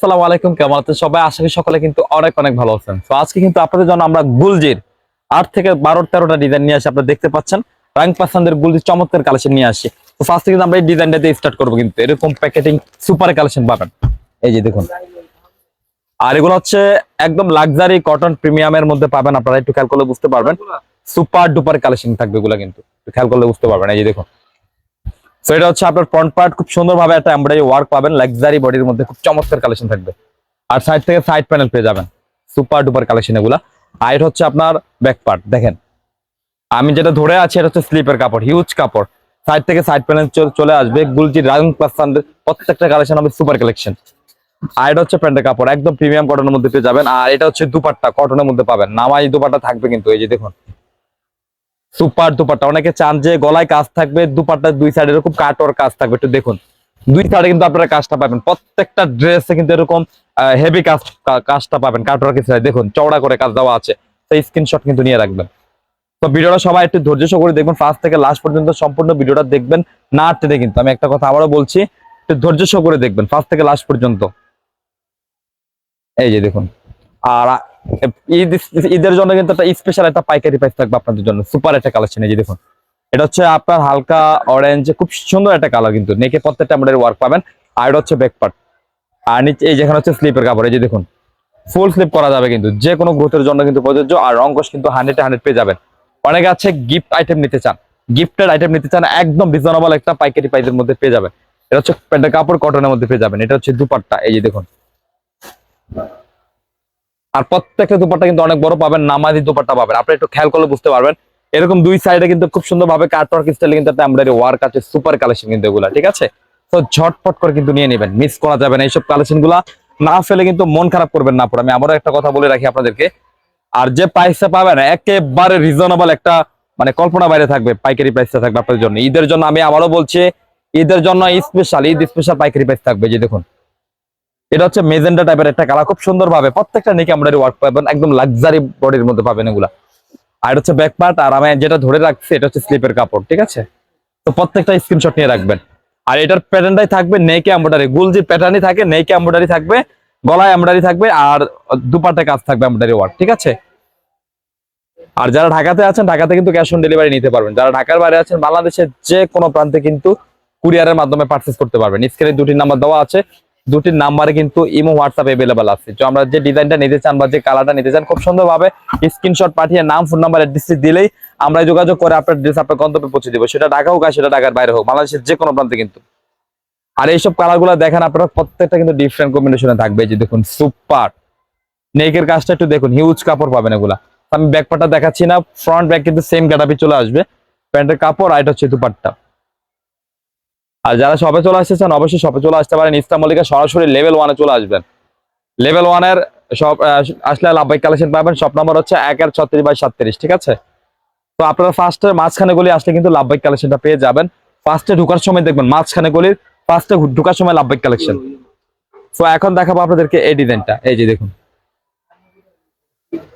আসসালামু আলাইকুম, কেমন আছেন সবাই? আশা করি সকলে কিন্তু অনেক অনেক ভালো আছেন। তো আজকে কিন্তু আপনাদের জন্য আমরা গুলজির আট থেকে বারো তেরোটা ডিজাইন নিয়ে আসি, আপনারা দেখতে পাচ্ছেন। রাং পাসানদের গুলজির চমৎকার কালেকশন নিয়ে আসি। তো ফার্স্ট কিন্তু আমরা এই ডিজাইনটা দিয়ে স্টার্ট করব কিন্তু। এরকম প্যাকেটিং সুপার কালেকশন পাবেন। এই যে দেখুন। আর এগুলো হচ্ছে একদম লাক্সারি কটন প্রিমিয়ামের মধ্যে পাবেন। আপনারা একটু খেয়াল করলে বুঝতে পারবেন। সুপার ডুপার কালেকশন থাকবে এগুলো কিন্তু। খেয়াল করলে বুঝতে পারবেন। এই যে দেখুন। তো এটা হচ্ছে আপনার ফ্রন্ট পার্ট খুব সুন্দরভাবে একটা এমব্রয়ডারি ওয়ার্ক পাবেন লাক্সারি বডির মধ্যে খুব চমৎকার কালেকশন থাকবে। আর সাইড থেকে সাইড প্যানেল পেয়ে যাবেন সুপার ডুপার কালেকশন এগুলা। আর এটা হচ্ছে আপনার ব্যাক পার্ট দেখেন। আমি যেটা ধরে আছি, এটা হচ্ছে স্লিপের কাপড় হিউজ কাপড়। সাইড থেকে সাইড প্যানেল চলে আসবে গুলজি রাং পাসানদের প্রত্যেকটা কালেকশন হবে সুপার কালেকশন আর এটা হচ্ছে প্যান্টের কাপড়, একদম প্রিমিয়াম কটনের মধ্যে পেয়ে যাবেন। আর এটা হচ্ছে দুপাট্টা কটনের মধ্যে পাবেন। নামাই দুপাট্টা থাকবে কিন্তু, এই যে দেখুন। সুপার দুপাট্টা। অনেকে চান যে গলায় কাজ থাকবে, দুপাট্টা দুই সাইডে এরকম কাটওয়ার কাজ থাকবে। একটু দেখুন, দুই সাইডে কিন্তু আপনারা কাজটা পাবেন। প্রত্যেকটা ড্রেসে কিন্তু এরকম হেভি কাজ কাজটা পাবেন কাটওয়ার কিছু দেখুন, চওড়া করে কাজ দেওয়া আছে। সেই স্ক্রিনশট কিন্তু নিয়ে রাখবেন। তো ভিডিওটা সবাই একটু ধৈর্য সহকারে দেখবেন। ফার্স্ট থেকে লাস্ট পর্যন্ত সম্পূর্ণ ভিডিওটা দেখবেন, না টেনে কিন্তু। আমি একটা কথা আবারও বলছি, একটু ধৈর্য সহকারে দেখবেন। ফার্স্ট থেকে লাস্ট পর্যন্ত। এই যে দেখুন। আর ঈদ ঈদের জন্য কিন্তু একটা স্পেশাল একটা পাইকারি প্রাইস থাকবে আপনাদের জন্য। সুপার একটা কালেকশন এই যে দেখুন। এটা হচ্ছে আপনার হালকা অরেঞ্জ খুব সুন্দর একটা কালার কিন্তু। নেকে প্রত্যেকটা আমাদের ওয়ার্ক পাবেন। আর এটা হচ্ছে ব্যাক পার্ট আর নিচে এই যেখানে হচ্ছে স্লিপের কাপড় এই যে দেখুন। ফুল স্লিপ করা যাবে কিন্তু। যে কোনো গ্রোথের জন্য কিন্তু প্রযোজ্য। আর রঙ্কশ কিন্তু হান্ড্রেড হান্ড্রেড পেয়ে যাবেন। অনেকে আছে গিফট আইটেম নিতে চান। গিফটের আইটেম নিতে চান, একদম রিজনেবল একটা পাইকারি প্রাইসের মধ্যে পেয়ে যাবেন। এটা হচ্ছে প্যান্টের কাপড় কটনের মধ্যে পেয়ে যাবেন। এটা হচ্ছে দুপাট্টা। এই যে দেখুন। আর প্রত্যেকটা দুপাট্টা কিন্তু অনেক বড় পাবেন, নামাজি দুপাট্টা পাবেন। আপনি একটু খেয়াল করলে বুঝতে পারবেন। এরকম দুই সাইডে কিন্তু খুব সুন্দর ভাবে কাটওয়ার্ক স্টাইলে কিন্তু একটা এমব্রয়ডারি ওয়ার্ক আছে সুপার কালেকশন কিন্তু এগুলা, ঠিক আছে? তো ঝটপট করে কিন্তু নিয়ে নেবেন মিস করা যাবে না এইসব কালেকশনগুলা। না ফেলে কিন্তু মন খারাপ করবেন না, পরে। আমি আবারও একটা কথা বলে রাখি আপনাদেরকে। আর যে প্রাইসটা পাবেন, একেবারে রিজনেবল একটা মানে কল্পনা বাইরে থাকবে, পাইকারি প্রাইসটা থাকবে আপনাদের জন্য। ঈদের জন্য আমি আবারও বলছি, ঈদের জন্য স্পেশাল ঈদ স্পেশাল পাইকারি প্রাইস থাকবে যে দেখুন। এটা হচ্ছে মেজেন্ডা টাইপের একটা কালার খুব সুন্দর ভাবে প্রত্যেকটা নিকে আমরা ওয়ার্ক পাবেন, একদম লাক্সারি বডির মধ্যে পাবেন এগুলা। আর হচ্ছে ব্যাক পার্ট আর আমি যেটা ধরে রাখছি, এটা হচ্ছে স্লিপের কাপড়, ঠিক আছে? তো প্রত্যেকটা স্ক্রিনশট নিয়ে রাখবেন। আর এটার প্যাটার্নটাই থাকবে নেকে গুল যে প্যাটার্নই থাকে নেকে এম্বয়ডারি থাকবে, গলায় এম্বয়ডারি থাকবে, আর দুপাটে কাজ থাকবে এম্বয়ডারি ওয়ার্ক ঠিক আছে? আর যারা ঢাকাতে আছেন, ঢাকাতে কিন্তু ক্যাশ অন ডেলিভারি নিতে পারবেন। যারা ঢাকার বাইরে আছেন, বাংলাদেশের যে কোনো প্রান্তে কিন্তু কুরিয়ারের মাধ্যমে পার্চেস করতে পারবেন। স্ক্রিনে দুটি নাম্বার দেওয়া আছে দুটি নাম্বারে কিন্তু ইমো হোয়াটসঅ্যাপ এভেলেবল আছে। তো আমরা যে ডিজাইনটা নিতে চান বা যে কালারটা নিতে চান, খুব সুন্দরভাবে স্ক্রিনশট পাঠিয়ে নাম ফোন নাম্বার অ্যাড্রেস দিলেই আমরা যোগাযোগ করে আপনার ড্রেস আপনার গন্তব্যে পৌঁছে দিব। সেটা ঢাকা হোক আর সেটা ঢাকার বাইরে হোক, বাংলাদেশের যে কোনো প্রান্তে কিন্তু। আর এইসব কালারগুলো দেখেন আপনারা, প্রত্যেকটা কিন্তু ডিফারেন্ট কম্বিনেশনে থাকবে। যে দেখুন সুপার নেকের কাজটা একটু দেখুন হিউজ কাপড় পাবেন এগুলা। আমি ব্যাক পার্টটা দেখাচ্ছি না ফ্রন্ট ব্যাক কিন্তু সেম গ্যাটাপি চলে আসবে। প্যান্টের কাপড় আর এটা হচ্ছে দুপাট্টা। আর যারা শপে চলে আসতেছেন, অবশ্যই শপে চলে আসতে পারেন। ইস্তা মল্লিকা সরাসরি লেভেল ওয়ানে চলে আসবেন। লেভেল ওয়ানের সব আসলে লাভবাই কালেকশন পাবেন। শপ নম্বর হচ্ছে এক আর ছত্রিশ বাই সাতত্রিশ, ঠিক আছে? তো আপনারা ফার্স্টে মাঝখানে গলি আসলে কিন্তু লাভবাই কালেকশনটা পেয়ে যাবেন। ফার্স্টে ঢুকার সময় দেখবেন, মাঝখানে গলির ফার্স্টে ঢুকার সময় লাভবাই কালেকশন তো এখন দেখাবো আপনাদেরকে এই ডিজাইনটা। এই যে দেখুন।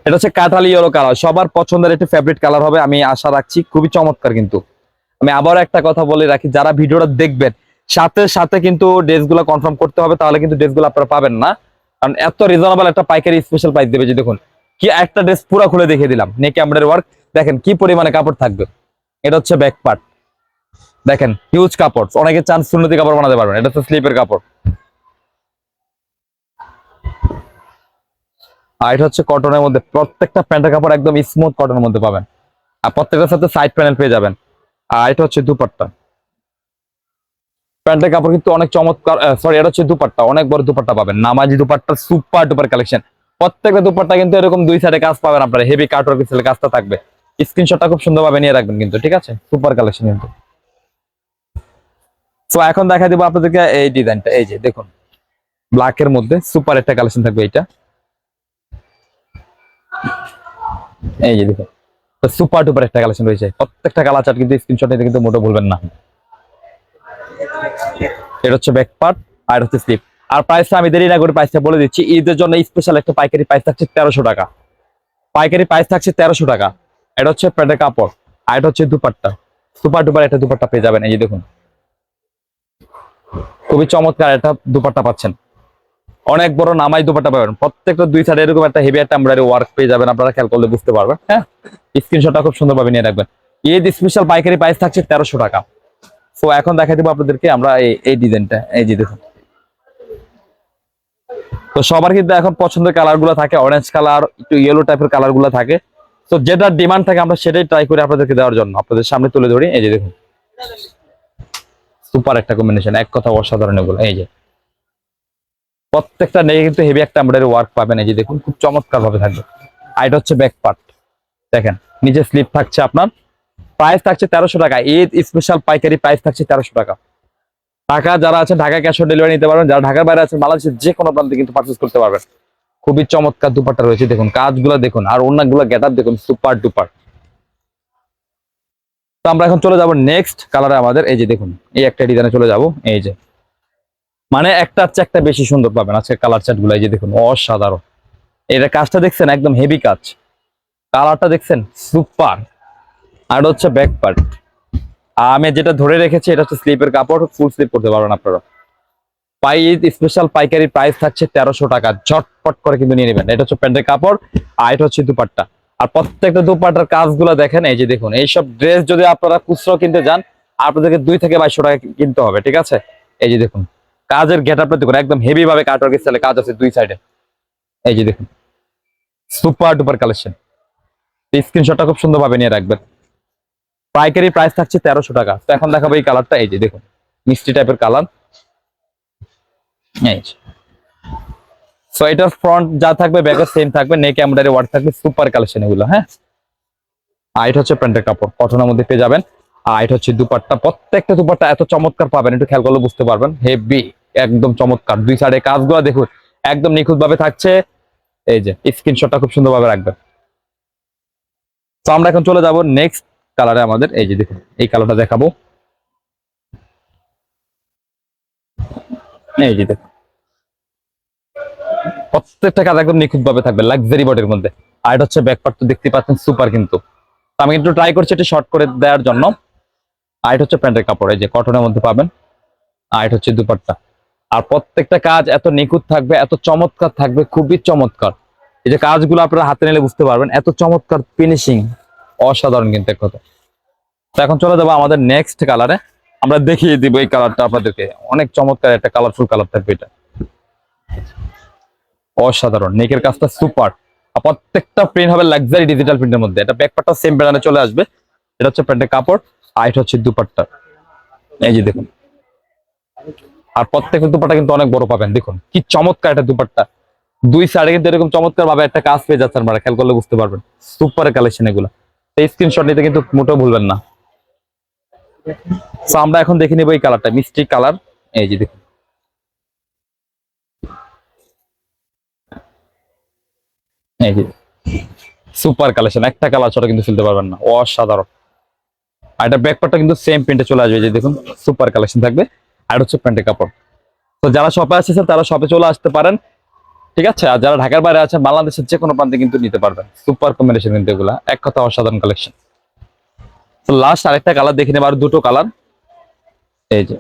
এটা হচ্ছে কাঠালি ইয়েলো কালার সবার পছন্দের একটি ফেভারিট কালার হবে, আমি আশা রাখছি। খুবই চমৎকার কিন্তু। আমি আবার একটা কথা বলে রাখি, যারা ভিডিওটা দেখবেন, সাথে সাথে কিন্তু ড্রেসগুলো কনফার্ম করতে হবে, তাহলে কিন্তু ড্রেসগুলো আপনারা পাবেন না। কারণ এত রিজনেবল একটা পাইকারি স্পেশাল প্রাইস দেবে যে দেখুন, কি একটা ড্রেস পুরো খুলে দেখিয়ে দিলাম, নেক এমব্রয়ডারি ওয়ার্ক দেখেন কি পরিমাণে কাপড় থাকবে। এটা হচ্ছে ব্যাক পার্ট দেখেন হিউজ কাপড়, অনেকে চান সুন্নতি কাপড় বানাতে পারবেন এটা হচ্ছে স্লিপের কাপড়। আর এটা হচ্ছে কটনের মধ্যে, প্রত্যেকটা প্যান্টের কাপড় একদম স্মুথ কটনের মধ্যে পাবেন। আর প্রত্যেকটার সাথে সাইড প্যানেল পেয়ে যাবেন। আর এটা হচ্ছে দুপাট্টা। প্যান্টের কাপড় কিন্তু অনেক চমৎকার সরি এটা হচ্ছে দুপাট্টা, অনেক বড় দুপাট্টা পাবেন। নামাজি দুপাট্টা, সুপার ডুপার কালেকশন। প্রত্যেকটা দুপাট্টা কিন্তু এরকম দুই সাইডে কাজ পাবেন আপনারা হেভি কাটওয়ার্ক স্টাইলে কাজটা থাকবে। স্ক্রিনশটটা খুব সুন্দরভাবে নিয়ে রাখবেন কিন্তু, ঠিক আছে? সুপার কালেকশন কিন্তু। তো এখন দেখা দিব আপনাদেরকে এই ডিজাইনটা এই যে, দেখুন। ব্ল্যাকের মধ্যে সুপার একটা কালেকশন থাকবে এইটা। এই যে, দেখুন। সুপার টুপার একটা কালেকশন রয়েছে। প্রত্যেকটা কালার চার্ট কিন্তু স্ক্রিনশট নিতে কিন্তু মোটো ভুলবেন না। এটা হচ্ছে ব্যাক পার্ট আর হচ্ছে স্লিপ আর প্রাইসটা আমি দেরি না করে প্রাইসটা বলে দিচ্ছি। ঈদের জন্য স্পেশাল একটা পাইকারি প্রাইস থাকছে তেরোশো টাকা। পাইকারি প্রাইস থাকছে তেরোশো টাকা। এটা হচ্ছে প্যান্টের কাপড় আর এটা হচ্ছে দুপাট্টা। সুপার ডুপার একটা দুপাট্টা পেয়ে যাবেন। এই যে দেখুন। খুবই চমৎকার একটা দুপাট্টা পাচ্ছেন। অনেক বড় নামাই দুপাটা পাবেন। প্রত্যেকটা দুই সাইডে এরকম একটা হেভি একটা এমব্রয়ডারি ওয়ার্ক পেয়ে যাবেন আপনারা খেয়াল করলে বুঝতে পারবেন। হ্যাঁ। স্ক্রিনশটটা খুব সুন্দরভাবে নিয়ে রাখবেন। ঈদ স্পেশাল পাইকারি প্রাইস থাকছে তেরোশো টাকা। তো এখন দেখাই দেবো আপনাদেরকে আমরা এই- ডিজাইনটা। এই যে দেখুন। তো সবার কিন্তু এখন পছন্দের কালারগুলো থাকে অরেঞ্জ কালার একটু ইয়েলো টাইপের কালারগুলো থাকে। তো যেটা ডিমান্ড থাকে আমরা সেটাই ট্রাই করি আপনাদেরকে দেওয়ার জন্য। আপনাদের সামনে তুলে ধরি এই যে দেখুন। সুপার একটা কম্বিনেশন এক কথা অসাধারণ এগুলো এই যে। প্রত্যেকটা নেই কিন্তু হেভি একটা এমব্রয়ডারি ওয়ার্ক পাবেন। এই যে দেখুন, খুব চমৎকার ভাবে থাকবে। আর এটা হচ্ছে ব্যাক পার্ট দেখেন, নিচে স্লিপ থাকছে আপনার। প্রাইস থাকছে তেরোশো টাকা। ঈদ স্পেশাল পাইকারি প্রাইস থাকছে তেরোশো টাকা। ঢাকা যারা আছেন, ঢাকা ক্যাশ অন ডেলিভারি নিতে পারবেন। যারা ঢাকার বাইরে আছেন বাংলাদেশের যে কোনো প্রান্তে কিন্তু পারচেস করতে পারবেন। খুবই চমৎকার দুপাট্টা রয়েছে। দেখুন, কাজগুলো দেখুন, আর অন্যগুলো গেট দেখুন সুপার ডুপার তো আমরা এখন চলে যাব নেক্সট কালারে আমাদের। এই যে দেখুন, এই একটা ডিজাইনে চলে যাব। এই যে মানে একটা হচ্ছে একটা বেশি সুন্দর পাবেন। আজকে কালার চার্টগুলো এই যে দেখুন, অসাধারণ। এটা কাজটা দেখছেন, একদম হেভি কাজ। কালারটা দেখছেন সুপার আর হচ্ছে ব্যাক পার্ট আমি যেটা ধরে রেখেছি, এটা হচ্ছে স্লিপের কাপড় ফুল স্লিপ করতে পারবেন আপনারা। পাই স্পেশাল পাইকারি প্রাইস থাকছে তেরোশো টাকা। ঝটপট করে কিন্তু নিয়ে নেবেন। এটা হচ্ছে প্যান্টের কাপড়, আর এটা হচ্ছে দুপাট্টা। আর প্রত্যেকটা দুপাট্টার কাজগুলো দেখেন, এই যে দেখুন, এইসব ড্রেস যদি আপনারা খুচরো কিনতে যান, আপনাদেরকে দুই থেকে বাইশশো টাকা কিনতে হবে, ঠিক আছে? এই যে দেখুন। কাজের গেট আপটা দেখুন একদম হেভি ভাবে কাটওয়ার্কের স্টাইলে কাজ আছে দুই সাইডে এই যে দেখুন সুপার ডুপার কালেকশন স্ক্রিনশটটা খুব সুন্দরভাবে নিয়ে রাখবেন। পাইকারি প্রাইস থাকছে তেরোশো টাকা। তো এখন দেখাবো এই কালারটা এই যে দেখুন, মিষ্টি টাইপের কালার এই এটার ফ্রন্ট যা থাকবে ব্যাকের সেম থাকবে নেক এমব্রয়ডারি ওয়ার্ক থাকবে সুপার কালেকশন এগুলো হ্যাঁ? আর এটা হচ্ছে প্যান্টের কাপড় কটনের মধ্যে পেয়ে যাবেন। আর এটা হচ্ছে দুপাট্টা, প্রত্যেকটা দুপাট্টা এত চমৎকার পাবেন, একটু খেয়াল করলে বুঝতে পারবেন। হেভি একদম চমৎকার। দুই সাইডে কাজগুলো দেখুন, একদম নিখুঁত ভাবে থাকছে। এই যে স্ক্রিনশটটা খুব সুন্দরভাবে রাখবেন। তো আমরা এখন চলে যাব নেক্সট কালারে আমাদের। এই যে দেখুন, এই কালারটা দেখাবো। এই যে দেখুন। প্রত্যেকটা কাজ একদম নিখুঁত ভাবে থাকবে লাক্সারি বডির মধ্যে। আর এটা হচ্ছে ব্যাকপার্ট তো দেখতে পাচ্ছেন সুপার কিন্তু। আমি একটু ট্রাই করছি এটা শর্ট করে দেওয়ার জন্য। আর এটা হচ্ছে প্যান্টের কাপড়, এই যে কটনের মধ্যে পাবেন। আর এটা হচ্ছে দুপাট্টা। আর প্রত্যেকটা কাজ এত নিখুঁত থাকবে, এত চমৎকার থাকবে, খুবই চমৎকার। এই যে কাজগুলো আপনারা হাতে নিলে বুঝতে পারবেন, এত চমৎকার ফিনিশিং অসাধারণ কিন্তু এক কথা তো এখন চলে যাব আমাদের নেক্সট কালারে আমরা দেখিয়ে দিব এই কালারটা আপনাদেরকে। অনেক চমৎকার একটা কালারফুল কালার থাকবে এটা। অসাধারণ নেকের কাজটা সুপার প্রত্যেকটা প্রিন্ট হবে লাক্সারি ডিজিটাল প্রিন্টের মধ্যে। এটা ব্যাকপার্টটা সেম ব্র্যান্ডে চলে আসবে। এটা হচ্ছে প্যান্টের কাপড়, আর এটা হচ্ছে দুপাট্টা। এই যে দেখুন। আর প্রত্যেকটা দুপাট্টা কিন্তু অনেক বড় পাবেন, দেখুন। কি চমৎকার একটা দুপাট্টা। দুই সাইডে কিন্তু এরকম চমৎকার ভাবে একটা কাজ পেয়ে যাচ্ছেন আপনারা, খেয়াল করলে বুঝতে পারবেন। সুপার কালেকশন এগুলো। এই স্ক্রিনশট নিতে কিন্তু মোটেও ভুলবেন না। আমরা এখন দেখে নিব এই কালারটা মিষ্টি কালার এই যে দেখুন। সুপার কালেকশন একটা কালার ছাড়া কিন্তু ফেলতে পারবেন না। অসাধারণ। আর এটা ব্যাকপারটা কিন্তু সেম প্রিন্টে চলে আসবে যে দেখুন সুপার কালেকশন থাকবে। আর হচ্ছে প্যান্টের কাপড়। তো যারা শপে আসছেন তারা শপে চলে আসতে পারেন, ঠিক আছে? আর যারা ঢাকার বাইরে আছেন, বাংলাদেশের যে কোনো প্রান্তে কিন্তু নিতে পারবেন। সুপার কম্বিনেশন কিন্তু এগুলা। এক কথা অসাধারণ কালেকশন তো লাস্ট আরেকটা কালার দেখে নেব, আর দুটো কালার এই যে।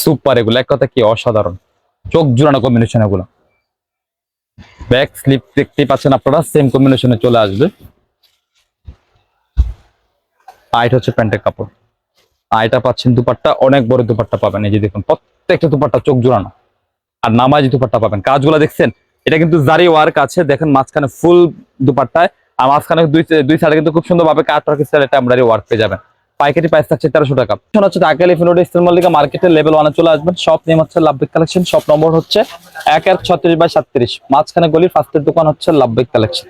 সুপার এগুলো, এক কথা কি অসাধারণ। চোখ জুড়ানো কম্বিনেশন এগুলো। ব্যাক স্লিপ দেখতেই পাচ্ছেন আপনারা সেম কম্বিনেশনে চলে আসবে। আইট হচ্ছে প্যান্টের কাপড়। আইটা পাচ্ছেন দুপাট্টা, অনেক বড় দুপাট্টা পাবেন। এই যে দেখুন, প্রত্যেকটা দুপাট্টা চোখ জোড়ানো। আর নামাজি দুপাট্টা পাবেন। কাজগুলো দেখছেন? এটা কিন্তু জারি ওয়ার্ক আছে। দেখেন মাঝখানে ফুল দুপাট্টায়। আর মাঝখানে দুই দুই সাইডে কিন্তু খুব সুন্দর ভাবে কাট ওয়ার্ক পেয়ে যাবেন। পাইকারি প্রাইস থাকছে তেরোশো টাকা। এখন হচ্ছে ঢাকা লিফিন রোড মল্লিকা মার্কেটের লেভেল ওয়ানে চলে আসবেন। শপ নেম হচ্ছে লাভবিক কালেকশন শপ নম্বর হচ্ছে এক এক ছত্রিশ বাই সাতত্রিশ। মাঝখানে গলির ফার্স্টের দোকান হচ্ছে লাভবিক কালেকশন